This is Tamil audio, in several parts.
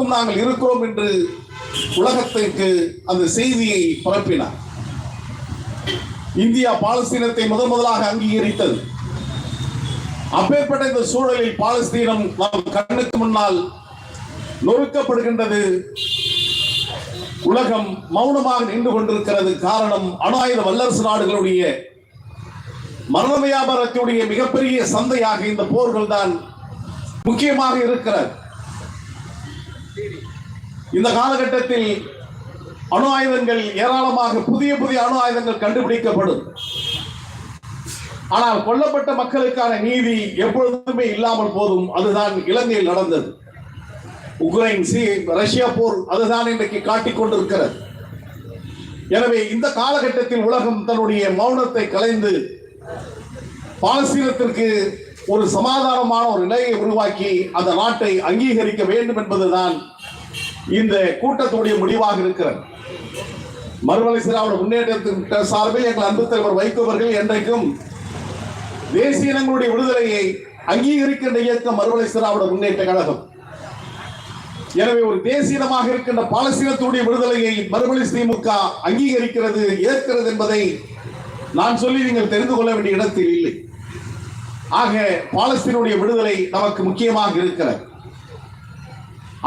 பக்கம் நாங்கள் இருக்கிறோம் என்று உலகத்திற்கு அந்த செய்தியை பரப்பினார். இந்தியா பாலஸ்தீனத்தை முதன் முதலாக அங்கீகரித்தது. அப்பேற்பட்ட இந்த சூழலில் பாலஸ்தீனம் நம் கண்ணுக்கு முன்னால் நொறுக்கப்படுகின்றது. உலகம் மௌனமாக நின்று கொண்டிருக்கிறது. காரணம் அணு ஆயுத வல்லரசு நாடுகளுடைய மரண வியாபாரத்துடைய மிகப்பெரிய சந்தையாக இந்த போர்கள் தான் முக்கியமாக இருக்கிறது. இந்த காலகட்டத்தில் அணு ஆயுதங்கள் ஏராளமாக புதிய புதிய அணு ஆயுதங்கள் கண்டுபிடிக்கப்படும். ஆனால் கொல்லப்பட்ட மக்களுக்கான நீதி எப்பொழுதுமே இல்லாமல் போதும். அதுதான் இலங்கையில் நடந்தது. உக்ரைன் சி ரஷ்யா போர் அதுதான் இன்றைக்கு காட்டிக் கொண்டிருக்கிறது. எனவே இந்த காலகட்டத்தில் உலகம் தன்னுடைய மௌனத்தை கலைந்து பாலஸ்தீனத்திற்கு ஒரு சமாதானமான ஒரு நிலையை உருவாக்கி அந்த நாட்டை அங்கீகரிக்க வேண்டும் என்பதுதான் இந்த கூட்டத்துடைய முடிவாக இருக்கிறது. மறுமலை சிறாவோட முன்னேற்றத்தின் சார்பில் எங்கள் அன்பு தலைவர் வைக்கோவர்கள் என்றைக்கும் தேசிய இனங்களுடைய விடுதலையை அங்கீகரிக்கின்ற இயக்கம் மறுமலை சிறாவோட முன்னேற்ற கழகம். எனவே ஒரு தேசியமாக இருக்கின்ற பாலஸ்தீனத்துடைய விடுதலையை மறுமொழி திமுக அங்கீகரிக்கிறது ஏற்கிறது என்பதை நான் சொல்லி நீங்கள் தெரிந்து கொள்ள வேண்டிய இடத்தில் இல்லை. ஆக பாலஸ்தீனுடைய விடுதலை நமக்கு முக்கியமாக இருக்கிறது.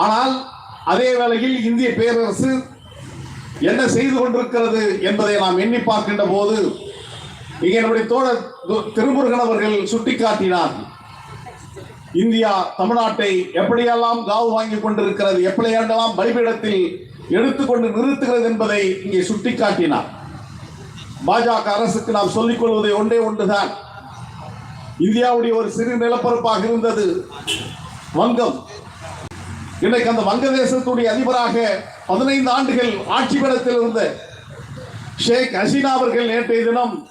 ஆனால் அதே வேளையில் இந்திய பேரரசு என்ன செய்து கொண்டிருக்கிறது என்பதை நாம் எண்ணி பார்க்கின்ற போது இங்கே நம்முடைய தோழர் திருமுருகன் அவர்கள் சுட்டிக்காட்டினார். இந்தியா தமிழ்நாட்டை எப்படியெல்லாம் காவு வாங்கி கொண்டிருக்கிறது எப்படியெல்லாம் பலிபீடத்தில் எடுத்துக்கொண்டு நிறுத்துகிறது என்பதை இங்கே சுட்டிக்காட்டினார். பாஜக அரசுக்கு நாம் சொல்லிக் கொள்வது ஒன்றே ஒன்றுதான். இந்தியாவுடைய ஒரு சிறு நிலப்பரப்பாக இருந்தது. வங்கம். இன்றைக்கு அந்த வங்கதேசத்துடைய அதிபராக பதினைந்து ஆண்டுகள் ஆட்சி பீடத்தில் இருந்த ஷேக் ஹசீனா அவர்கள் நேற்றைய தினம்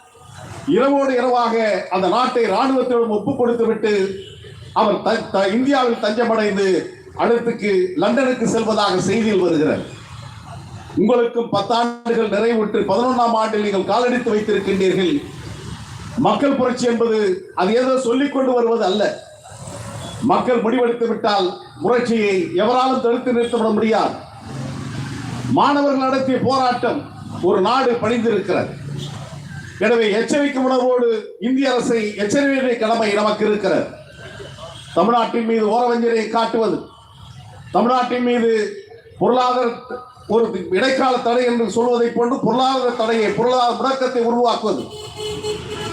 இரவோடு இரவாக அந்த நாட்டை ராணுவத்திடம் ஒப்புக் கொடுத்து விட்டு அவர் த- த- இந்தியாவில் தஞ்சமடைந்து அடுத்துக்கு லண்டனுக்கு செல்வதாக செய்தியில் வருகிறார். உங்களுக்கும் பத்தாண்டுகள் நிறைவுற்று பதினொன்றாம் ஆண்டில் நீங்கள் காலடித்து வைத்திருக்கின்றீர்கள். மக்கள் புரட்சி என்பது அது ஏதோ சொல்லிக் கொண்டு வருவது அல்ல. மக்கள் முடிவெடுத்து விட்டால் புரட்சியை எவராலும் தடுத்து நிறுத்திவிட முடியாது. மாணவர்கள் நடத்திய போராட்டம் ஒரு நாடு பணிந்திருக்கிறது. எனவே எச்சரிக்கை உணர்வோடு இந்திய அரசை எச்சரிக்கை கடமை நமக்கு இருக்கிறது. தமிழ்நாட்டின் மீது ஓரவஞ்சனை காட்டுவது தமிழ்நாட்டின் மீது பொருளாதார ஒரு இடைக்கால தடை என்று சொல்வதை போன்று பொருளாதார தடையை பொருளாதார முடக்கத்தை உருவாக்குவது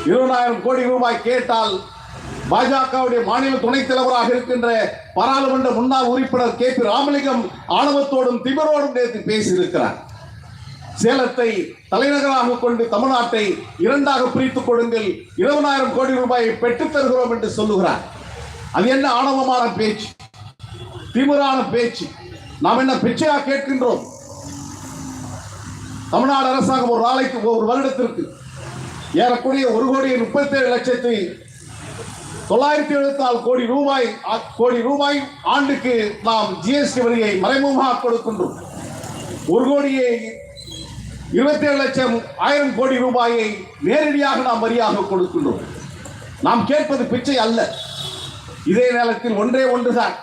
இருபதாயிரம் கோடி ரூபாய் கேட்டால் பாஜகவுடைய மாநில துணைத் தலைவராக இருக்கின்ற பாராளுமன்ற முன்னாள் உறுப்பினர் கே பி ராமலிங்கம் ஆணவத்தோடும் திமிரோடும் நேற்று பேசியிருக்கிறார். சேலத்தை தலைநகராக கொண்டு தமிழ்நாட்டை இரண்டாக பிரித்துக் கொடுங்கள். இருபதாயிரம் கோடி ரூபாயை பெற்றுத் தருகிறோம் என்று சொல்லுகிறார். அது என்ன ஆணவமான பேச்சு? திமிரான பேச்சு. நாம் என்ன பிச்சையா கேட்கின்றோம்? தமிழ்நாடு அரசாங்கம் ஒரு நாளைக்கு ஒரு வருடத்திற்கு ஏறக்குறைய ஒரு கோடி முப்பத்தி ஏழு லட்சத்தி தொள்ளாயிரத்தி எழுபத்தி நாலு கோடி ரூபாய் ஆ- கோடி ரூபாய் ஆண்டுக்கு நாம் ஜிஎஸ்டி வரியை மறைமுகமாக கொடுக்கின்றோம். ஒரு கோடியே இருபத்தி ஏழு லட்சம் ஆயிரம் கோடி ரூபாயை நேரடியாக நாம் வரியாக கொடுக்கின்றோம். நாம் கேட்பது பிச்சை அல்ல. இதே நேரத்தில் ஒன்றே ஒன்றுதான்.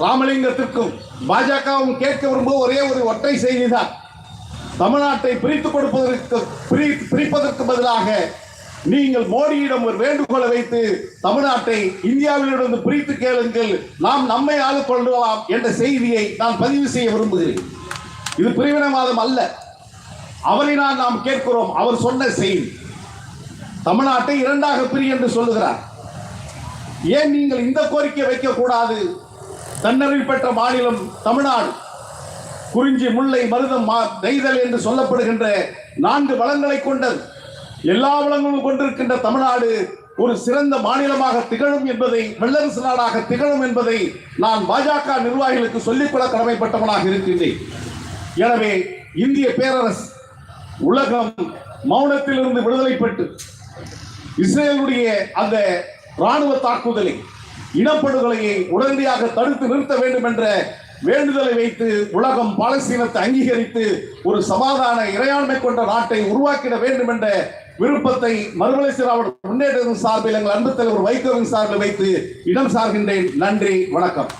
ராமலிங்கத்திற்கும் பாஜகவும் கேட்க விரும்ப ஒரே ஒரு ஒற்றை செய்திதான். தமிழ்நாட்டை பிரித்துக் கொடுப்பதற்கு பிரிப்பதற்கு பதிலாக நீங்கள் மோடியிடம் ஒரு வேண்டுகோளை வைத்து தமிழ்நாட்டை இந்தியாவிலிருந்து பிரித்து கேளுங்கள் நாம் நம்மை ஆளுக்கொள்ளலாம் என்ற செய்தியை நான் பதிவு செய்ய விரும்புகிறேன். இது பிரிவினவாதம் அல்ல. அவரினால் நாம் கேட்கிறோம் அவர் சொன்ன செய்தி. தமிழ்நாட்டை இரண்டாக பிரி என்று சொல்லுகிறார். ஏன் நீங்கள் இந்த கோரிக்கை வைக்கக்கூடாது? தன்னறிவு பெற்ற மாநிலம் தமிழ்நாடு. குறிஞ்சி முல்லை மருதம் மா நெய்தல் என்று சொல்லப்படுகின்ற நான்கு வளங்களை கொண்டது எல்லா வளங்களும் கொண்டிருக்கின்ற தமிழ்நாடு ஒரு சிறந்த மாநிலமாக திகழும் என்பதை வல்லரசு நாடாக திகழும் என்பதை நான் பாஜக நிர்வாகிகளுக்கு சொல்லிக்கொள்ள கடமைப்பட்டவனாக இருக்கின்றேன். எனவே இந்திய பேரரசு உலகம் மௌனத்திலிருந்து விடுதலை பெற்று இஸ்ரேலுடைய அந்த ராணுவ தாக்குதலை இனப்படுகொலையை உடனடியாக தடுத்து நிறுத்த வேண்டும் என்ற வேண்டுதலை வைத்து உலகம் பாலஸ்தீனத்தை அங்கீகரித்து ஒரு சமாதான இறையாண்மை கொண்ட நாட்டை உருவாக்கிட வேண்டும் என்ற விருப்பத்தை மறுமலை சிறாவோட முன்னேற்றத்தின் சார்பில் எங்கள் அன்பு தலைவர் வைகோவின் சார்பில் வைத்து இடம் சார்கின்றேன். நன்றி வணக்கம்.